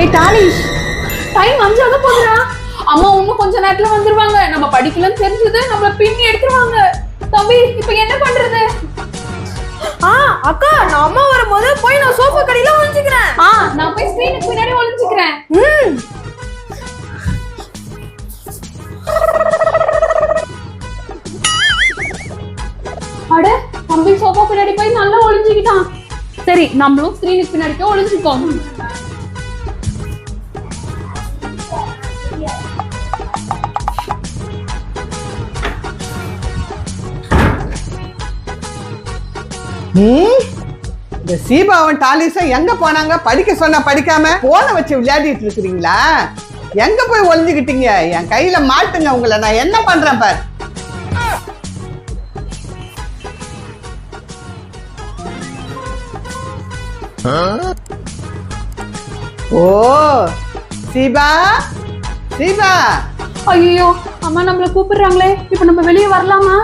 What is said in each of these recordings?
ஏய் டாலிஷ் டைம் அஞ்சாக போகுதுடா. அம்மா இன்னும் கொஞ்ச நேரத்துல வந்துருவாங்க. நம்ம படிக்கலன்னு தெரிஞ்சது நம்மள பின்னி எடுத்துருவாங்க. தம்பி இப்போ என்ன பண்றது? ஆ அக்கா நான் அம்மா வரும்போது போய் நான் சோஃபா கடையில ஒளிஞ்சுக்கிறேன். ஆ நான் போய் ஸ்கிரீனுக்கு பின்னாடி ஒளிஞ்சுக்கிறேன். ம். அட தம்பி சோஃபா பின்னாடி போய் நல்லா ஒளிஞ்சுக்கிட்டான். சரி நம்மளும் ஸ்கிரீனுக்கு பின்னாடி போய் இந்த சீபாவன் டாலிஸும் எங்க போனாங்க? படிக்க சொன்னா படிக்காம போன வச்சு விளையாடிட்டு இருக்கிறீங்களா? எங்க போய் ஒளிஞ்சுக்கிட்டீங்க? என் கையில மாட்டுங்க உங்களை. நான் என்ன பண்றேன் பார்? ஓ சீபா? சீபா? ஐயோ அம்மா நம்மள கூப்பிடுறாங்களே. இப்போ நம்ம வெளியே வரலாமா?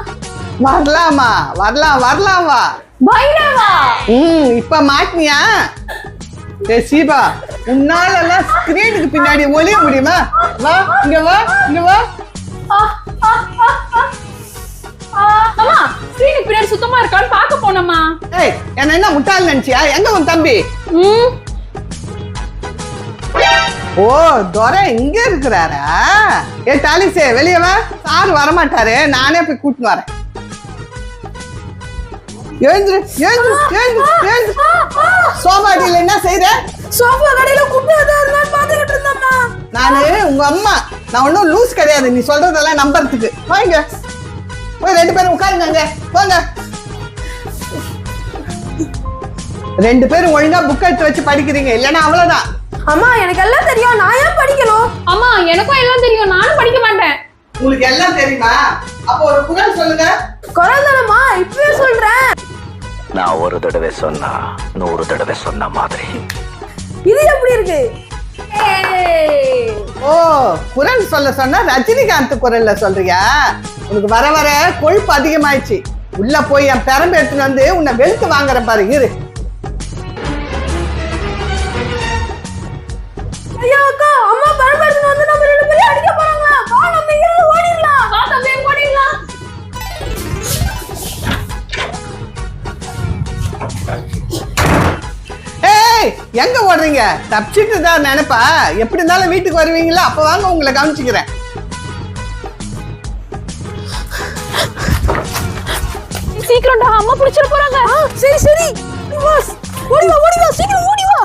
வரலாமா? வரலாம் வரலாம் வா. பைரவா? ம் இப்ப மாட்டினியா? ஏ சீபா உன்னால எல்லாம் ஸ்கிரீனுக்கு பின்னாடி ஒளிய முடியுமா? வா இங்க வா இங்க வா. அம்மா ஸ்கிரீனுக்கு பின்னாடி சுத்தமா இருக்கான்னு போனோமா? ஏய் என்ன என்ன முட்டாள் நினைச்சியா? எங்க உன் தம்பி? ஓ துரை இங்க இருக்கிறாரா? ஏ டாலிஸே வெளியே வா. சார் வரமாட்டாரு. நானே போய் கூட்டின்னு வரேன். எழுந்துரு எழுந்துரு எழுந்துரு எழுந்துரு. சோபாடியில் என்ன செய்யற சோஃபா கடையில குப்பை எதாவது இருந்தாலும் பாத்துக்கிட்டு இருந்தேம்மா. நானு உங்க அம்மா. நான் ஒன்றும் லூஸ் கிடையாது. நீ சொல்றதெல்லாம் நம்புறதுக்கு. வாங்க போய் ரெண்டு பேரும் உட்காருங்க அங்க. போங்க. ரெண்டு பேரும் ஒழுங்கா புக் எடுத்து வச்சு படிக்கிறீங்க. இல்லைன்னா அவ்வளவுதான். அம்மா எனக்கு எல்லாம் தெரியும். நான் ஏன் படிக்கணும்? அம்மா எனக்கும் எல்லாம் தெரியும். நானும் படிக்க மாட்டேன். உங்களுக்கு எல்லாம் தெரியுமா? அப்போ ஒரு குரல் சொல்லுங்க. குரல் தானம்மா. இப்பவே சொல்றேன். நான் ஒரு தடவை சொன்னா நூறு தடவை சொன்ன மாதிரி. இது எப்படி இருக்கு? ஏய். ஓ குரல் சொல்ல சொன்னா ரஜினிகாந்த் குரல்ல சொல்றியா? உனக்கு வர வர கொழுப்பு அதிகமாயிடுச்சு. உள்ள போய் என் பெரம்பு எடுத்துட்டு வந்து உன்னை வெளுத்து வாங்குற பாரு இரு. எங்க ஓடுறீங்க? தப்பிச்சிட்டு தான் நினைப்பா? எப்படி இருந்தாலும் வீட்டுக்கு வருவீங்களா? அப்ப வாங்க உங்களை கவனிச்சுக்கிறேன். சீக்கிரம்டா அம்மா பிடிச்சிட போறாங்க. சரி சரி. ஓடி வா ஓடி வா. சீக்கிரம் ஓடி வா.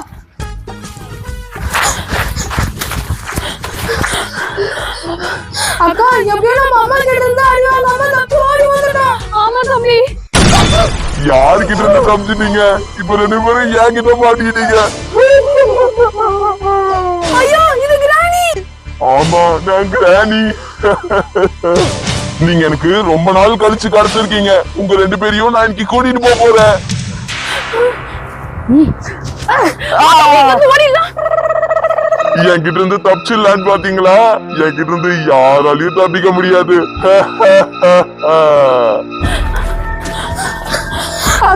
யாருக்கிட்ட இருந்து இப்ப ரெண்டு பேரும் என்கிட்ட மாட்டிக்கிட்டீங்க. ஐயோ இது கிராணி. ஆமா நான் கிராணி. நீங்க எனக்கு ரொம்ப நாள் கழிச்சு கடத்திருக்கீங்க. உங்க ரெண்டு பேரையும் நான் இன்னைக்கு கூட்டிட்டு போக போறேன். என்கிட்ட இருந்து தப்பிச்சிடலான்னு பாத்தீங்களா? என்கிட்ட இருந்து யாராலையும் தப்பிக்க முடியாது.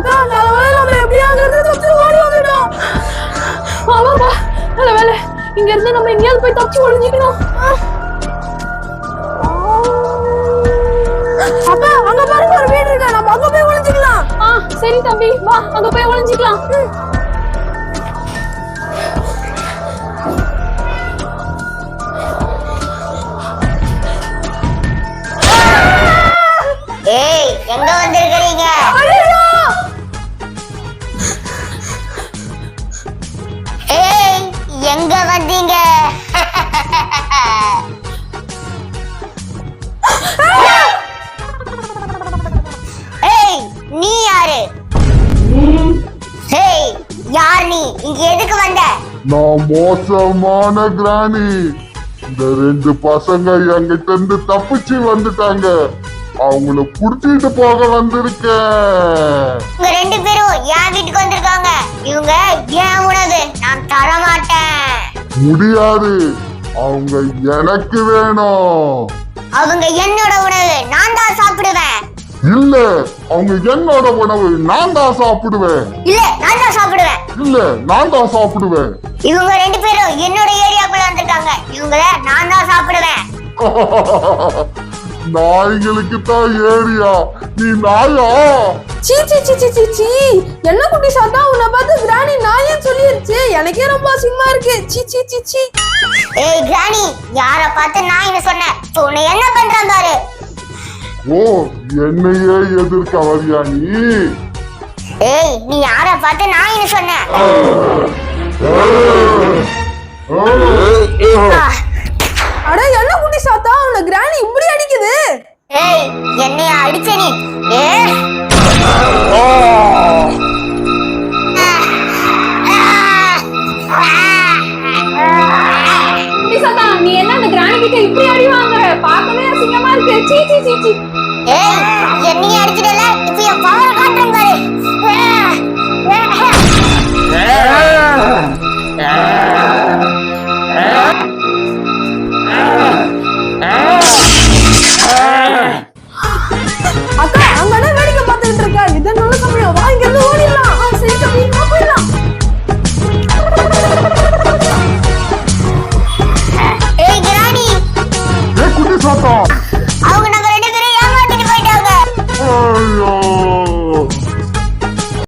நல்ல நம்ம ஓடி வந்துட்டோம் ஆமாப்பா நல்ல வேலை. இங்க இருந்து நம்ம எங்கேயாவது போய் தப்பிச்சு ஒளிஞ்சுக்கணும். அக்கா அங்க பாருங்க ஒரு வீடு இருக்கு. நம்ம அங்க போய் ஒளிஞ்சுக்கலாம். ஆ சரி தம்பி வா அங்க போய் ஒளிஞ்சுக்கலாம். வந்தீங்க. ஏய் நீ யாரு? ஏய் யார் நீ? இங்க எதுக்கு வந்த? நான் மோசமான கிராணி. இந்த ரெண்டு பசங்க என்கிட்ட இருந்து தப்பிச்சு வந்துட்டாங்க. அவங்கள புடிச்சிட்டு போக வந்திருக்கேன். இவங்க ரெண்டு பேரும் என் வீட்டுக்கு வந்திருக்காங்க. இவங்க ஏன் உணவு நான் தர மாட்டேன் முடியாது. அவங்க எனக்கு வேணும். அவங்க என்னோட உணவு நான் தான் சாப்பிடுவேன். இல்ல அவங்க என்னோட உணவு நான் தான் சாப்பிடுவேன். இல்ல நான் தான் சாப்பிடுவேன். இல்ல நான் தான் சாப்பிடுவேன். இவங்க ரெண்டு பேரும் என்னோட ஏரியாக்குள்ள வந்திருக்காங்க. இவங்கள நான் தான் சாப்பிடுவேன். நாய்களுக்கு தான் ஏரியா. நீ நாயா? சீ சீ சீ சீ சீ என்ன குட்டி சாத்தா உன்னை பார்த்து கிராணி சொல்லிருச்சு எனக்கே ரொம்ப அசிங்கமா இருக்கு. சீ சீ சீ சீ. ஏய் கிராணி யார பார்த்து நான் என்ன சொன்னேன்? உன்னை என்ன பண்றான் பாரு. ஓ என்னையே எதிர்க்க வரியா நீ ஏய் நீ யார பார்த்து நான் என்ன சொன்னேன்? அட என்ன குட்டி சாத்தா? உன்னை கிராணி இப்படி அடிக்குது. ஏய் என்னைய அடிச்ச நீ? ஏ! ஏய் என்னைய அடிச்சிட்டே